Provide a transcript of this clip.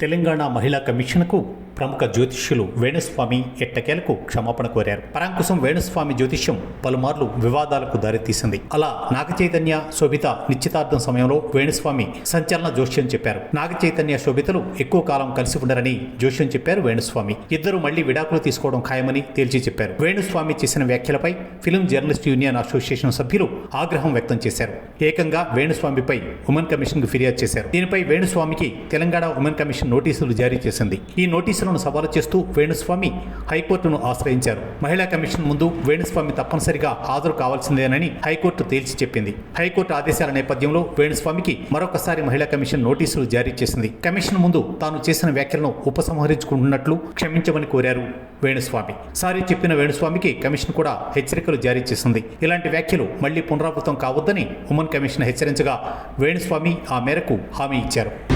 తెలంగాణ మహిళా కమిషన్కు ప్రముఖ జ్యోతిష్యులు వేణుస్వామి ఎట్టకేలకు క్షమాపణ కోరారు. పరాంకుశం వేణుస్వామి జ్యోతిష్యం పలుమార్లు వివాదాలకు దారితీసింది. అలా నాగచైతన్య శోభిత నిశ్చితార్థం సమయంలో వేణుస్వామి సంచలన జోష్యం చెప్పారు. నాగచైతన్య శోభితలు ఎక్కువ కాలం కలిసి ఉండరని జోష్యం చెప్పారు వేణుస్వామి. ఇద్దరు మళ్ళీ విడాకులు తీసుకోవడం ఖాయమని తేల్చి చెప్పారు. వేణుస్వామి చేసిన వ్యాఖ్యలపై ఫిలిం జర్నలిస్ట్ యూనియన్ అసోసియేషన్ సభ్యులు ఆగ్రహం వ్యక్తం చేశారు. ఏకంగా వేణుస్వామిపై ఉమెన్ కమిషన్కు ఫిర్యాదు చేశారు. దీనిపై వేణుస్వామికి తెలంగాణ ఉమెన్ కమిషన్ నోటీసులు జారీ చేసింది. ఈ నోటీసులను సవాలు చేస్తూ వేణుస్వామి హైకోర్టును ఆశ్రయించారు. మహిళా కమిషన్ ముందు వేణుస్వామి తప్పనిసరిగా హాజరు కావాల్సిందేనని హైకోర్టు తేల్చి చెప్పింది. హైకోర్టు ఆదేశాల నేపథ్యంలో వేణుస్వామికి మరొకసారి మహిళా కమిషన్ నోటీసులు జారీ చేసింది. కమిషన్ ముందు తాను చేసిన వ్యాఖ్యలను ఉపసంహరించుకుంటున్నట్లు క్షమించమని కోరారు వేణుస్వామి. సారీ చెప్పిన వేణుస్వామికి కమిషన్ కూడా హెచ్చరికలు జారీ చేసింది. ఇలాంటి వ్యాఖ్యలు మళ్ళీ పునరావృతం కావద్దని ఉమెన్ కమిషన్ హెచ్చరించగా వేణుస్వామి ఆ మేరకు హామీ ఇచ్చారు.